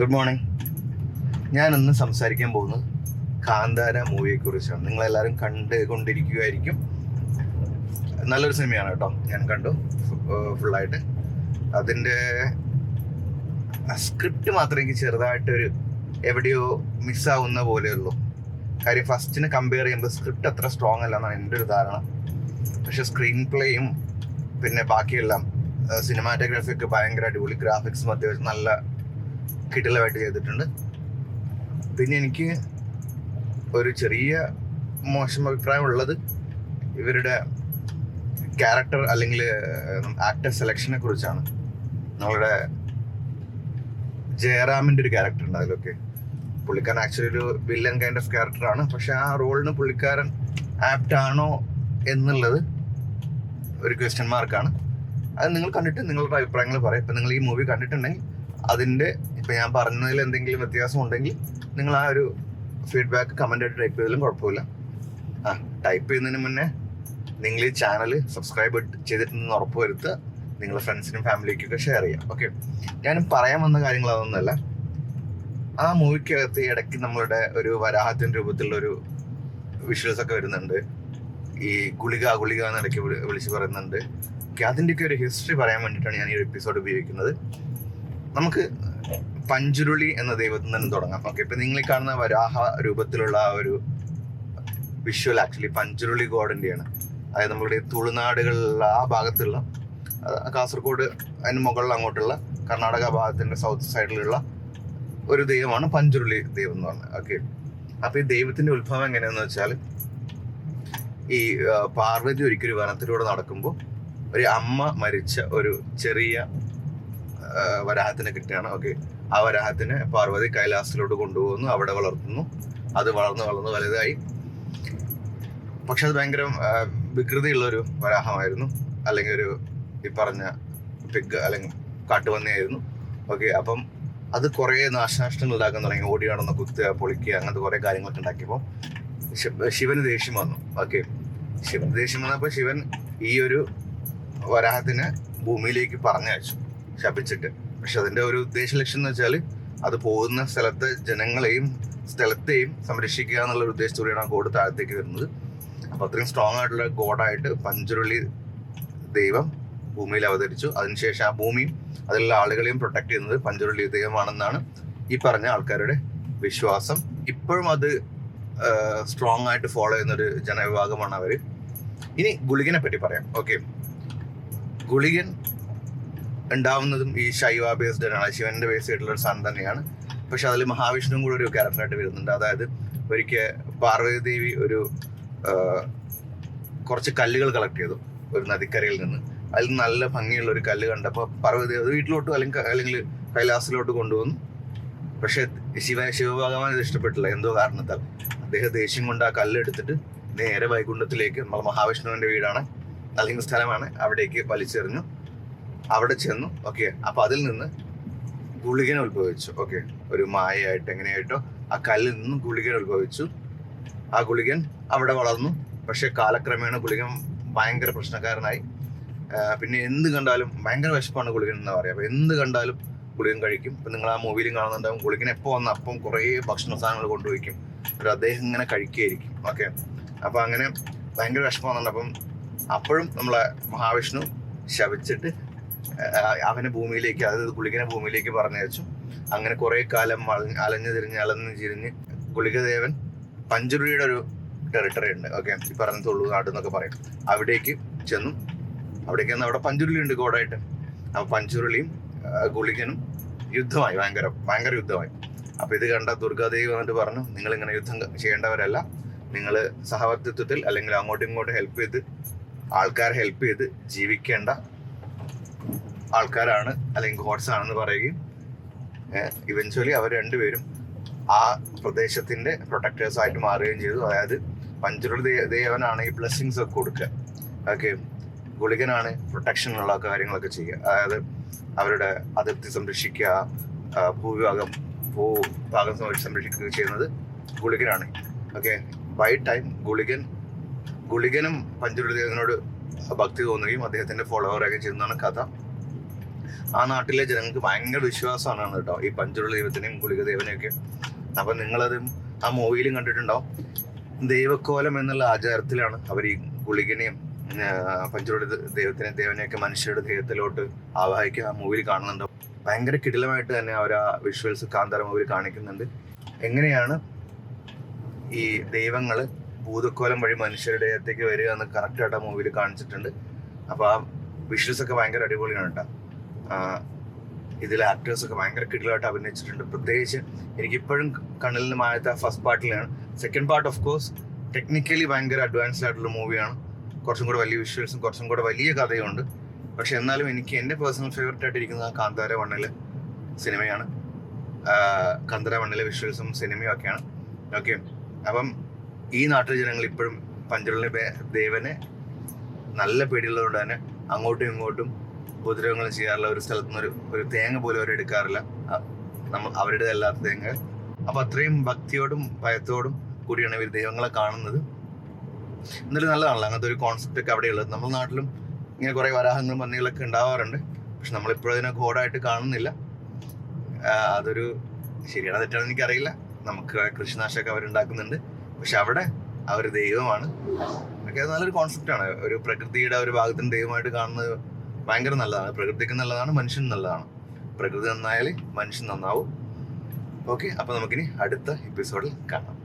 Good morning ഞാൻ ഇന്ന് സംസാരിക്കാൻ പോകുന്നത് കാന്താര മൂവിയെ കുറിച്ചാണ് നിങ്ങളെല്ലാവരും കണ്ടുകൊണ്ടിരിക്കുകയായിരിക്കും നല്ലൊരു സിനിമയാണ് കേട്ടോ. ഞാൻ കണ്ടു. ഫുള്ളായിട്ട് അതിന്റെ സ്ക്രിപ്റ്റ് മാത്രമേ എനിക്ക് ചെറുതായിട്ടൊരു എവിടെയോ മിസ്സാവുന്ന പോലെയുള്ളൂ കാര്യം ഫസ്റ്റിന് കമ്പയർ ചെയ്യുമ്പോൾ സ്ക്രിപ്റ്റ് അത്ര സ്ട്രോങ് അല്ല എന്നാണ് എന്റെ ഒരു ധാരണ. പക്ഷെ സ്ക്രീൻ പ്ലേയും പിന്നെ ബാക്കിയെല്ലാം സിനിമാറ്റോഗ്രാഫി ഒക്കെ ഭയങ്കര അടിപൊളി. ഗ്രാഫിക്സും അത്യാവശ്യം നല്ല കിടിലമായിട്ട് ചെയ്തിട്ടുണ്ട്. പിന്നെ എനിക്ക് ഒരു ചെറിയ മോശം അഭിപ്രായം ഉള്ളത് ഇവരുടെ ക്യാരക്ടർ അല്ലെങ്കിൽ ആക്ടർ സെലക്ഷനെ കുറിച്ചാണ്. നമ്മളുടെ ജയറാമിന്റെ ഒരു ക്യാരക്ടർ ഉണ്ട് അതിലൊക്കെ. പുള്ളിക്കാരൻ ആക്ച്വലി ഒരു വില്ലൻ കൈൻഡ് ഓഫ് ക്യാരക്ടറാണ് പക്ഷെ ആ റോളിന് പുള്ളിക്കാരൻ ആപ്റ്റ് ആണോ എന്നുള്ളത് ഒരു ക്വസ്റ്റ്യൻ മാർക്കാണ് അത് നിങ്ങൾ കണ്ടിട്ട് നിങ്ങളുടെ അഭിപ്രായങ്ങൾ പറയാം. ഇപ്പം നിങ്ങൾ ഈ മൂവി കണ്ടിട്ടുണ്ടെങ്കിൽ അതിന്റെ ഇപ്പം ഞാൻ പറഞ്ഞതിൽ എന്തെങ്കിലും വ്യത്യാസം ഉണ്ടെങ്കിൽ നിങ്ങൾ ആ ഒരു ഫീഡ്ബാക്ക് കമന്റ് ആയിട്ട് ടൈപ്പ് ചെയ്താലും കുഴപ്പമില്ല. ആ ടൈപ്പ് ചെയ്യുന്നതിന് മുന്നേ നിങ്ങൾ ഈ ചാനൽ സബ്സ്ക്രൈബ് ചെയ്തിട്ടുണ്ടെന്ന് ഉറപ്പ് വരുത്തുക നിങ്ങളുടെ ഫ്രണ്ട്സിനും ഫാമിലിക്കൊക്കെ ഷെയർ ചെയ്യാം ഓക്കെ ഞാൻ പറയാൻ വന്ന കാര്യങ്ങൾ അതൊന്നുമല്ല. ആ മൂവിക്കകത്ത് ഇടയ്ക്ക് നമ്മളുടെ ഒരു വരാഹത്തിന്റെ രൂപത്തിലുള്ള ഒരു വിഷ്വൽസ് ഒക്കെ വരുന്നുണ്ട്. ഈ ഗുളിക ഗുളിക എന്ന് ഇടയ്ക്ക് വിളി- വിളിച്ച് പറയുന്നുണ്ട്. ഓക്കെ അതിന്റെയൊക്കെ ഒരു ഹിസ്റ്ററി പറയാൻ വേണ്ടിയിട്ടാണ് ഞാൻ ഈ ഒരു എപ്പിസോഡ് ഉപയോഗിക്കുന്നത്. നമുക്ക് പഞ്ചുരുളി എന്ന ദൈവത്തിൽ നിന്ന് തുടങ്ങാം. ഓക്കെ ഇപ്പൊ നിങ്ങൾ കാണുന്ന വരാഹ രൂപത്തിലുള്ള ആ ഒരു വിഷ്വൽ ആക്ച്വലി പഞ്ചുരുളി ഗോഡിന്റെയാണ്. അതായത് നമ്മളുടെ ഈ തുളുനാടുകളിലുള്ള ആ ഭാഗത്തുള്ള കാസർഗോഡ് അതിന് മുകളിൽ അങ്ങോട്ടുള്ള കർണാടക ഭാഗത്തിന്റെ സൗത്ത് സൈഡിലുള്ള ഒരു ദൈവമാണ് പഞ്ചുരുളി ദൈവം എന്ന് പറഞ്ഞത്. ഓക്കെ അപ്പൊ ഈ ദൈവത്തിന്റെ ഉത്ഭവം എങ്ങനെയാന്ന് വെച്ചാൽ ഈ പാർവതി ഒരിക്കലും വനത്തിലൂടെ നടക്കുമ്പോൾ ഒരു അമ്മ മരിച്ച ഒരു ചെറിയ വരാഹത്തിനെ കിട്ടുകയാണ്. ഓക്കെ. ആ വരാഹത്തിനെ പാർവതി കൈലാസത്തിലോട്ട് കൊണ്ടുപോകുന്നു. അവിടെ വളർത്തുന്നു. അത് വളർന്ന് വളർന്ന് വലുതായി. പക്ഷെ അത് ഭയങ്കര വികൃതിയുള്ളൊരു വരാഹമായിരുന്നു. അല്ലെങ്കിൽ ഒരു ഈ പറഞ്ഞ പിഗ് അല്ലെങ്കിൽ കാട്ടുപന്നിയായിരുന്നു. ഓക്കെ. അപ്പം അത് കുറേ നാശനഷ്ടങ്ങൾ ഉണ്ടാക്കാൻ തുടങ്ങി. ഓടി നടന്ന് കുത്തുക പൊളിക്കുക അങ്ങനത്തെ കുറേ കാര്യങ്ങളൊക്കെ ഉണ്ടാക്കിയപ്പോൾ ശിവ- ശിവന് ദേഷ്യം വന്നു. ഓക്കെ. ശിവന് ദേഷ്യം വന്നപ്പോൾ ശിവൻ ഈ ഒരു വരാഹത്തിനെ ഭൂമിയിലേക്ക് പറഞ്ഞയച്ചു. ശപിച്ചിട്ട്. പക്ഷെ അതിന്റെ ഒരു ഉദ്ദേശ ലക്ഷ്യം എന്ന് വെച്ചാൽ അത് പോകുന്ന സ്ഥലത്തെ ജനങ്ങളെയും സ്ഥലത്തെയും സംരക്ഷിക്കുക എന്നുള്ള ഒരു ഉദ്ദേശത്തോടെയാണ് ആ ഗോഡ് താഴത്തേക്ക് വരുന്നത്. അപ്പൊ അത്രയും സ്ട്രോങ് ആയിട്ടുള്ള ഗോഡായിട്ട് പഞ്ചുരുളി ദൈവം ഭൂമിയിൽ അവതരിച്ചു. അതിനുശേഷം ആ ഭൂമിയും അതിലുള്ള ആളുകളെയും പ്രൊട്ടക്ട് ചെയ്യുന്നത് പഞ്ചുരുളി ദൈവമാണെന്നാണ് ഈ പറഞ്ഞ ആൾക്കാരുടെ വിശ്വാസം. ഇപ്പോഴും അത് സ്ട്രോങ് ആയിട്ട് ഫോളോ ചെയ്യുന്ന ഒരു ജനവിഭാഗമാണ് അവർ ഇനി ഗുളികനെ പറ്റി പറയാം. ഓക്കെ ഗുളികൻ ഉണ്ടാവുന്നതും ഈ ശൈവ ബേസ്ഡ് ആണ്. ശിവന്റെ ബേസ് ആയിട്ടുള്ള ഒരു സൺ തന്നെയാണ്. പക്ഷെ അതിൽ മഹാവിഷ്ണുവും കൂടെ ഒരു ക്യാരക്ടറായിട്ട് വരുന്നുണ്ട്. അതായത് ഒരിക്കൽ പാർവതി ദേവി ഒരു കുറച്ച് കല്ലുകൾ കളക്ട് ചെയ്തു ഒരു നദിക്കരയിൽ നിന്ന്. അതിൽ നല്ല ഭംഗിയുള്ള ഒരു കല്ല് കണ്ടപ്പോൾ പാർവതി അത് വീട്ടിലോട്ട് അല്ലെങ്കിൽ അല്ലെങ്കിൽ കൈലാസത്തിലോട്ട് കൊണ്ടുവന്നു. പക്ഷെ ശിവ ശിവഭഗവാൻ ഇത് ഇഷ്ടപ്പെട്ടില്ല. എന്തോ കാരണത്താൽ. അദ്ദേഹം ദേഷ്യം കൊണ്ട് ആ കല്ലെടുത്തിട്ട് നേരെ വൈകുണ്ഠത്തിലേക്ക് നമ്മൾ മഹാവിഷ്ണുവിന്റെ വീടാണ് അല്ലെങ്കിൽ സ്ഥലമാണ് അവിടേക്ക് വലിച്ചെറിഞ്ഞു. അവിടെ ചെന്നു. ഓക്കെ അപ്പൊ അതിൽ നിന്ന് ഗുളികൻ ഉത്ഭവിച്ചു. ഓക്കെ ഒരു മായയായിട്ട് എങ്ങനെയായിട്ടോ ആ കല്ലിൽ നിന്നും ഗുളികൻ ഉത്ഭവിച്ചു. ആ ഗുളികൻ അവിടെ വളർന്നു. പക്ഷെ കാലക്രമേണ ഗുളികൻ ഭയങ്കര പ്രശ്നക്കാരനായി. പിന്നെ എന്ത് കണ്ടാലും ഭയങ്കര വിശപ്പാണ് ഗുളികൻ എന്ന് പറയാം. അപ്പൊ എന്ത് കണ്ടാലും ഗുളികൻ കഴിക്കും. ഇപ്പൊ നിങ്ങൾ ആ മൂവിയിലും കാണുന്നുണ്ടാവും ഗുളികൻ എപ്പോ വന്ന അപ്പം കുറേ ഭക്ഷണ സാധനങ്ങൾ കൊണ്ടുപോയിക്കും. ഒരു അദ്ദേഹം ഇങ്ങനെ കഴിക്കുകയായിരിക്കും ഓക്കെ അപ്പൊ അങ്ങനെ ഭയങ്കര വിഷമം വന്നിട്ടുണ്ട്. അപ്പം അപ്പോഴും നമ്മളെ മഹാവിഷ്ണു ശപിച്ചിട്ട് ആ, അവനെ ഭൂമിയിലേക്ക് അതായത് ഗുളികനെ ഭൂമിയിലേക്ക് പറഞ്ഞയച്ചു. അങ്ങനെ കുറെ കാലം അലഞ്ഞു തിരിഞ്ഞ് അലഞ്ഞു തിരിഞ്ഞ് ഗുളികദേവൻ പഞ്ചുരുളിയുടെ ഒരു ടെറിട്ടറി ഉണ്ട്. ഓക്കെ ഈ പറഞ്ഞ തുളുനാട് എന്നൊക്കെ പറയും. അവിടേക്ക് ചെന്നു. അവിടേക്ക് ചെന്ന് അവിടെ പഞ്ചുരുളി ഉണ്ട് ഗോഡായിട്ട്. അപ്പൊ പഞ്ചുരുളിയും ഗുളികനും യുദ്ധമായി ഭയങ്കര ഭയങ്കര യുദ്ധമായി. അപ്പൊ ഇത് കണ്ട ദുർഗാദേവി വന്നിട്ട് പറഞ്ഞു നിങ്ങൾ ഇങ്ങനെ യുദ്ധം ചെയ്യേണ്ടവരല്ല. നിങ്ങൾ സഹവർത്തിത്വത്തിൽ അല്ലെങ്കിൽ അങ്ങോട്ടും ഇങ്ങോട്ടും ഹെൽപ്പ് ചെയ്ത് ആൾക്കാരെ ഹെൽപ്പ് ചെയ്ത് ജീവിക്കേണ്ട ആൾക്കാരാണ് അല്ലെങ്കിൽ ഗോഡ്സ് ആണെന്ന് പറയുകയും ഇവൻച്വലി അവർ രണ്ടുപേരും ആ പ്രദേശത്തിന്റെ പ്രൊട്ടക്ടേഴ്സ് ആയിട്ട് മാറുകയും ചെയ്തു. അതായത് പഞ്ചുരുൾ ദേവനാണ് ഈ ബ്ലെസ്സിങ്സ് ഒക്കെ കൊടുക്കുക. ഓക്കെ? ഗുളികനാണ് പ്രൊട്ടക്ഷനുള്ള കാര്യങ്ങളൊക്കെ ചെയ്യുക. അതായത് അവരുടെ അതിർത്തി സംരക്ഷിക്കുക ഭൂവിഭാഗം ഭൂഭാഗം ഭാഗം സംരക്ഷിക്കുക ചെയ്യുന്നത് ഗുളികനാണ്. ഓക്കെ? ബൈ ടൈം ഗുളികൻ ഗുളികനും പഞ്ചുരുൾ ദേവനോട് ഭക്തി തോന്നുകയും അദ്ദേഹത്തിന്റെ ഫോളോവറൊക്കെ ചെയ്യുന്നതാണ് കഥ. ആ നാട്ടിലെ ജനങ്ങൾക്ക് ഭയങ്കര വിശ്വാസമാണ് കേട്ടോ. ഈ പഞ്ചുള്ള ദൈവത്തിനെയും ഗുളിക ദേവനെയൊക്കെ അപ്പൊ നിങ്ങളത് ആ മൂവിയിലും കണ്ടിട്ടുണ്ടാവും. ദൈവക്കോലം എന്നുള്ള ആചാരത്തിലാണ് അവർ ഈ ഗുളികനെയും പഞ്ചുള്ള ദൈവത്തിനെ ദേവനെയൊക്കെ മനുഷ്യരുടെ ദേഹത്തിലോട്ട് ആവാഹിക്കുക ആ മൂവിയിൽ കാണുന്നുണ്ട്. ഭയങ്കര കിടിലമായിട്ട് തന്നെ അവർ ആ വിഷ്വൽസ് കാന്താര മൂവിയിൽ കാണിക്കുന്നുണ്ട്. എങ്ങനെയാണ് ഈ ദൈവങ്ങൾ ഭൂതക്കോലം വഴി മനുഷ്യരുടെ ദൈവത്തേക്ക് വരിക എന്ന് കറക്റ്റായിട്ട് ആ മൂവിയിൽ കാണിച്ചിട്ടുണ്ട്. അപ്പൊ ആ വിഷ്വൽസ് ഒക്കെ ഭയങ്കര അടിപൊളിയാണ് കേട്ടോ. ഇതിലെ ആക്ടേഴ്സൊക്കെ ഭയങ്കര കിടിലായിട്ട് അഭിനയിച്ചിട്ടുണ്ട്. പ്രത്യേകിച്ച് എനിക്കിപ്പോഴും കണ്ണിൽ നിന്ന് മായത്ത first പാർട്ടിലാണ് second part of course technically ഭയങ്കര അഡ്വാൻസ്ഡ് ആയിട്ടുള്ള മൂവിയാണ് കുറച്ചും കൂടെ വലിയ വിഷ്വൽസും കുറച്ചും കൂടെ വലിയ കഥയുണ്ട്. പക്ഷെ എന്നാലും എനിക്ക് എന്റെ പേഴ്സണൽ ഫേവററ്റ് ആയിട്ട് ഇരിക്കുന്നത് ആ കാന്താര വണ്ണിലെ സിനിമയാണ്. കാന്താര വണ്ണിലെ വിഷ്വൽസും സിനിമയും ഒക്കെയാണ്. ഓക്കെ അപ്പം ഈ നാട്ടിലെ ജനങ്ങൾ ഇപ്പോഴും പഞ്ചുള്ളിലെ ദേവനെ നല്ല പേടിയുള്ളതുകൊണ്ട് തന്നെ അങ്ങോട്ടും ഇങ്ങോട്ടും ഉപദ്രവങ്ങൾ ചെയ്യാറുള്ള ഒരു സ്ഥലത്ത് നിന്ന് ഒരു തേങ്ങ പോലും അവരെടുക്കാറില്ല നമ്മൾ അവരുടെ അല്ലാത്ത തേങ്ങ അപ്പൊ അത്രയും ഭക്തിയോടും ഭയത്തോടും കൂടിയാണ് ഇവർ ദൈവങ്ങളെ കാണുന്നത്. എന്നാലും നല്ലതാണല്ലോ അങ്ങനത്തെ ഒരു കോൺസെപ്റ്റ് ഒക്കെ അവിടെയുള്ളത്. നമ്മുടെ നാട്ടിലും ഇങ്ങനെ കുറെ വരാഹങ്ങളും പന്നികളൊക്കെ ഉണ്ടാവാറുണ്ട്. പക്ഷെ നമ്മളിപ്പോഴും അതിനെ ഗോഡായിട്ട് കാണുന്നില്ല. അതൊരു ശരിയാണോ തെറ്റാണെന്ന് എനിക്കറിയില്ല. നമുക്ക് കൃഷിനാശമൊക്കെ അവരുണ്ടാക്കുന്നുണ്ട്. പക്ഷെ അവിടെ അവർ ദൈവമാണ്. ഒക്കെ അത് നല്ലൊരു കോൺസെപ്റ്റാണ് ഒരു പ്രകൃതിയുടെ ഒരു ഭാഗത്തിന് ദൈവമായിട്ട് കാണുന്നത് ഭയങ്കര നല്ലതാണ്. പ്രകൃതിക്ക് നല്ലതാണ് മനുഷ്യന് നല്ലതാണ്. പ്രകൃതി നന്നായാലേ മനുഷ്യൻ നന്നാവും. ഓക്കെ അപ്പൊ നമുക്കിനി അടുത്ത എപ്പിസോഡിൽ കാണാം.